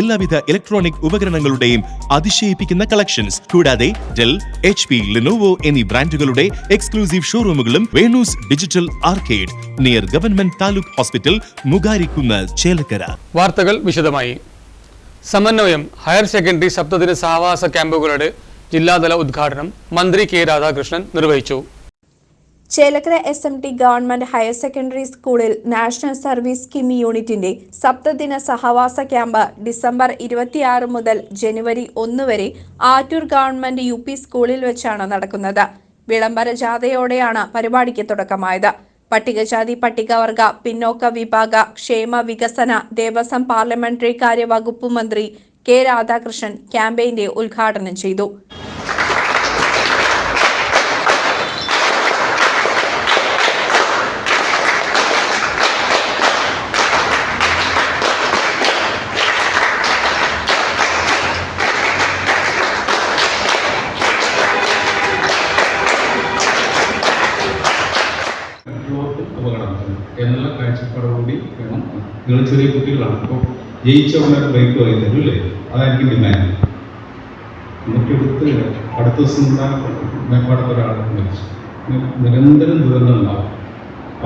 എല്ലാവിധ ഇലക്ട്രോണിക് ഉപകരണങ്ങളുടെയും അതിശയിപ്പിക്കുന്ന കളക്ഷൻസ് കൂടാതെ ഡെൽ എച്ച് പി ലിനോവോ എന്നീ ബ്രാൻഡുകളുടെ exclusive ഷോറൂമുകളും Venu's digital arcade near government taluk hospital Mugarikkunnu Chelakkara. വാർത്തകൾ വിശദമായി. സമന്വയം ഹയർ സെക്കൻഡറി സപ്തദിന സഹവാസ ക്യാമ്പുകളുടെ ജില്ലാതല ഉദ്ഘാടനം മന്ത്രി കെ രാധാകൃഷ്ണൻ നിർവഹിച്ചു. Chelakkara S M T government higher secondary സ്കൂളിൽ നാഷണൽ സർവീസ് സ്കീം യൂണിറ്റിന്റെ സപ്തദിന സഹവാസ ക്യാമ്പ് ഡിസംബർ ഇരുപത്തിയാറ് മുതൽ ജനുവരി ഒന്ന് വരെ ആറ്റൂർ ഗവൺമെന്റ് യു പി സ്കൂളിൽ വെച്ചാണ് നടക്കുന്നത്. വിളംബര ജാഥയോടെയാണ് പരിപാടിക്ക് തുടക്കമായത്. പട്ടികജാതി പട്ടികവർഗ പിന്നോക്ക വിഭാഗ ക്ഷേമ വികസന ദേവസ്വം പാർലമെന്ററി കാര്യ വകുപ്പ് മന്ത്രി കെ രാധാകൃഷ്ണൻ ക്യാമ്പയിന്റെ ഉദ്ഘാടനം ചെയ്തു. അപകടമാണ് എന്നുള്ള കാഴ്ചപ്പാടോടുകൂടി വേണം. നിങ്ങൾ ചെറിയ കുട്ടികളാണ്. അപ്പോൾ ജയിച്ച ബ്രേക്ക് വാങ്ങി തരും അല്ലേ? അതായിരിക്കും ഡിമാൻഡ് നമുക്കെടുത്ത് അടുത്ത ദിവസം മേപ്പാടത്ത് ഒരാൾ മരിച്ചു. നിരന്തരം ദുരന്തം ഉണ്ടാവും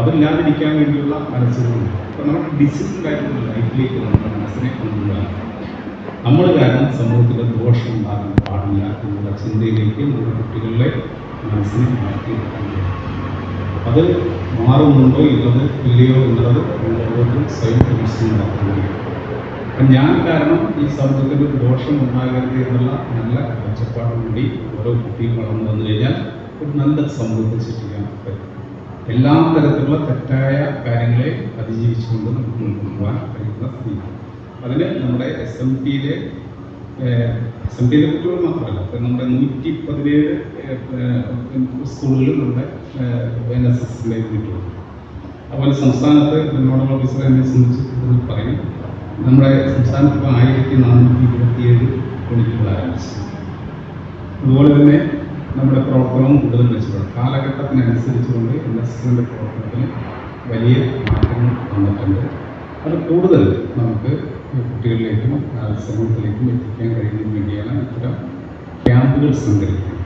അതില്ലാതിരിക്കാൻ വേണ്ടിയുള്ള മനസ്സുകളുണ്ട്. അപ്പം നമുക്ക് ഡിസിപ്ലിൻ ആയിട്ടുള്ള ലൈഫിലേക്ക് നമ്മുടെ മനസ്സിനെ കൊണ്ടുപോകാൻ നമ്മൾ കാരണം സമൂഹത്തിൽ ദോഷം ഉണ്ടാകാൻ പാടില്ല എന്നുള്ള ചിന്തയിലേക്ക് നമ്മുടെ കുട്ടികളുടെ മനസ്സിനെ മാറ്റിയെടുക്കാൻ കഴിയും. അത് മാറുന്നുണ്ടോ ഇല്ലത് ഇല്ലയോ എന്നുള്ളത് ഓരോരുത്തരും സ്വയം പരിശ്രമം അപ്പം ഞാൻ കാരണം ഈ സമൂഹത്തിന് ദോഷം ഉണ്ടാകരുത് എന്നുള്ള നല്ല കാഴ്ചപ്പാടോടുകൂടി ഓരോ കുട്ടിയും വളർന്നു വന്നു കഴിഞ്ഞാൽ ഒരു നല്ല സമൂഹത്തെ സൃഷ്ടിക്കാൻ പറ്റും. എല്ലാ തരത്തിലുള്ള തെറ്റായ കാര്യങ്ങളെ അതിജീവിച്ചുകൊണ്ട് നമുക്ക് മുന്നോട്ട് പോകാൻ കഴിയുന്ന സ്ഥിതി. അതിന് നമ്മുടെ എസ് എം ടിയിലെ ടിയിലെ കുട്ടികൾ മാത്രമല്ല. ഇപ്പം നമ്മുടെ നൂറ്റി പതിനേഴ് സ്കൂളുകളിൽ നമ്മുടെ എൻ എസ് എസിന്റെ യൂണിറ്റുണ്ട് അതുപോലെ സംസ്ഥാനത്ത് നോഡൽ ഓഫീസർ എന്നെ സംബന്ധിച്ച് പറയും നമ്മുടെ സംസ്ഥാനത്ത് ഇപ്പോൾ ആയിരത്തി നാനൂറ്റി ഇരുപത്തിയേഴ് യൂണിറ്റുകൾ ആരംഭിച്ചു. അതുപോലെ തന്നെ നമ്മുടെ പ്രവർത്തനവും കൂടുതൽ മെച്ചപ്പെടും. കാലഘട്ടത്തിനനുസരിച്ചുകൊണ്ട് എൻ എസ് എസിന്റെ പ്രവർത്തനത്തിന് വലിയ മാറ്റങ്ങൾ വന്നിട്ടുണ്ട്. അത് കൂടുതൽ നമുക്ക് സമൂഹത്തിലേക്കും എത്തിക്കാൻ കഴിയുന്നതിന് വേണ്ടിയാണ് ഇത്തരം ക്യാമ്പുകൾ സംഘടിപ്പിക്കുന്നത്.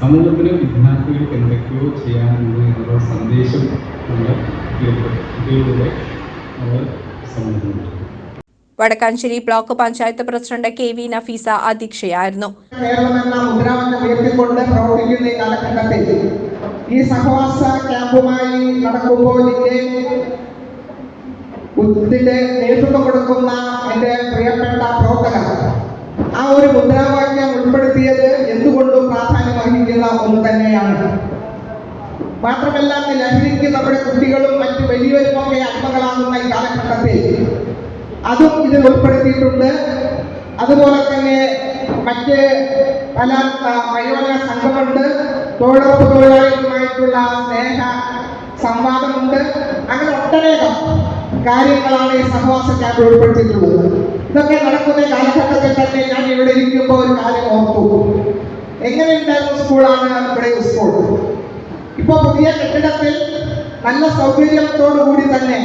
സമൂഹത്തിന് വിദ്യാർത്ഥികൾക്ക് എന്തൊക്കെയോ ചെയ്യാനുണ്ട് എന്നുള്ള സന്ദേശം നമ്മൾ കുട്ടികളിലൂടെ നമ്മൾ സമൂഹത്തിൽ Vadakkanchery block panchayat president K V Nafeesa അധ്യക്ഷയായിരുന്നു. Keralam എന്ന മുദ്രാവാക്യം ഉയർത്തിക്കൊണ്ട് പ്രവർത്തിക്കുന്ന ഈ കാലഘട്ടത്തിൽ ഈ സഹവാസ ക്യാമ്പുമായി നടക്കുമ്പോൾ ഇതിന്റെ ഇതിന്റെ നേതൃത്വം കൊടുക്കുന്ന എന്റെ മാത്രമല്ല ലഹരിക്ക് നമ്മുടെ കുട്ടികളും മറ്റ് വലിയവരുമൊക്കെ അടിമകളാകുന്ന ഈ കാലഘട്ടത്തിൽ അതും ഇതിൽ ഉൾപ്പെടുത്തിയിട്ടുണ്ട്. അതുപോലെ തന്നെ മറ്റ് പല വയോജന സംഘമുണ്ട്. തൊഴിലുറപ്പ് തൊഴിലാളികളുമായിട്ടുള്ള സ്നേഹ സംവാദമുണ്ട്. അങ്ങനെ ഒട്ടനേകം കാര്യങ്ങളാണ് ഈ സഹവാസ ക്യാമ്പിൽ ഉൾപ്പെടുത്തിയിട്ടുള്ളത്. ഇതൊക്കെ നടക്കുന്ന കാലഘട്ടത്തിൽ തന്നെ ഞാൻ ഇവിടെ ഇരിക്കുമ്പോൾ ഒരു കാര്യം ഓർത്തു എങ്ങനെയുണ്ടായിരുന്നു സ്കൂളാണ് ഇവിടെ സ്കൂൾ? ഇപ്പൊ പുതിയ കെട്ടിടത്തിൽ നല്ല സൗകര്യത്തോടുകൂടി തന്നെ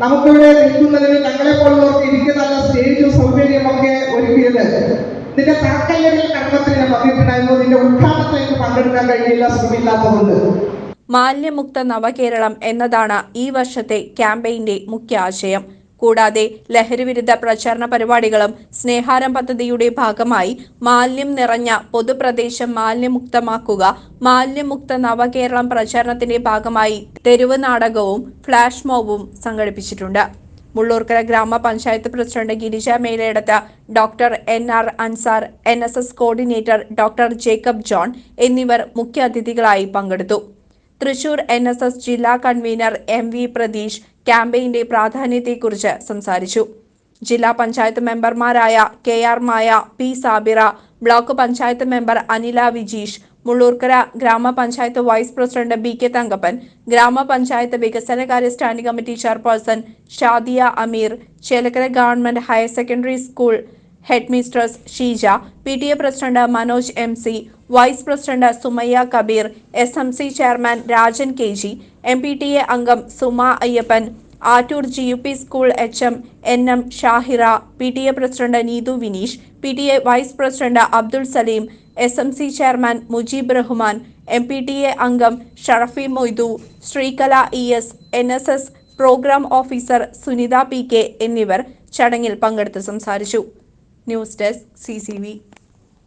നമുക്കിവിടെ നിൽക്കുന്നതിന് ഞങ്ങളെ പോലുള്ളവർക്ക് ഇരിക്കുന്ന സ്റ്റേജും സൗകര്യമൊക്കെ ഒരുക്കിയത്. നിന്റെ തറക്കല്ലിടൽ കർമ്മത്തിൽ ഞാൻ പറഞ്ഞിട്ടുണ്ടായിരുന്നു നിന്റെ ഉദ്ഘാടനത്തിൽ എനിക്ക് പങ്കെടുക്കാൻ കഴിയില്ല ശ്രമില്ലാത്തതുകൊണ്ട് മാലിന്യമുക്ത നവകേരളം എന്നതാണ് ഈ വർഷത്തെ ക്യാമ്പയിന്റെ മുഖ്യ ആശയം. കൂടാതെ ലഹരിവിരുദ്ധ പ്രചാരണ പരിപാടികളും സ്നേഹാരം പദ്ധതിയുടെ ഭാഗമായി മാലിന്യം നിറഞ്ഞ പൊതുപ്രദേശം മാലിന്യമുക്തമാക്കുക മാലിന്യമുക്ത നവകേരളം പ്രചാരണത്തിന്റെ ഭാഗമായി തെരുവ് നാടകവും ഫ്ലാഷ് മോബും സംഘടിപ്പിച്ചിട്ടുണ്ട്. Mullurkara grama panchayat president Girija Melayidath doctor N R Ansar N coordinator doctor Jacob John എന്നിവർ മുഖ്യ അതിഥികളായി പങ്കെടുത്തു. തൃശൂർ എൻ എസ് എസ് ജില്ലാ കൺവീനർ എം വി പ്രതീഷ് ക്യാമ്പയിന്റെ പ്രാധാന്യത്തെക്കുറിച്ച് സംസാരിച്ചു. ജില്ലാ പഞ്ചായത്ത് മെമ്പർമാരായ K R Maya P Sabira block panchayat member Anila Vijeesh Mullurkara grama panchayat vice president B K Thankappan grama panchayat വികസനകാര്യ standing committee chairperson Shadiya Ameer Chelakkara government higher secondary school head mistress Sheeja P T A president Manoj M C vice president Sumayya Kabeer S M C chairman Rajan K G M P T A അംഗം Suma Ayyappan Attoor G U P school H M N M Shahira P T A president Neethu Vineesh P T A vice president Abdul Saleem S M C chairman Mujeeb Rahman M P T A അംഗം Sharafi Moidu Sreekala E S N S S programme officer Sunitha P K എന്നിവർ ചടങ്ങിൽ പങ്കെടുത്ത് സംസാരിച്ചു. News desk C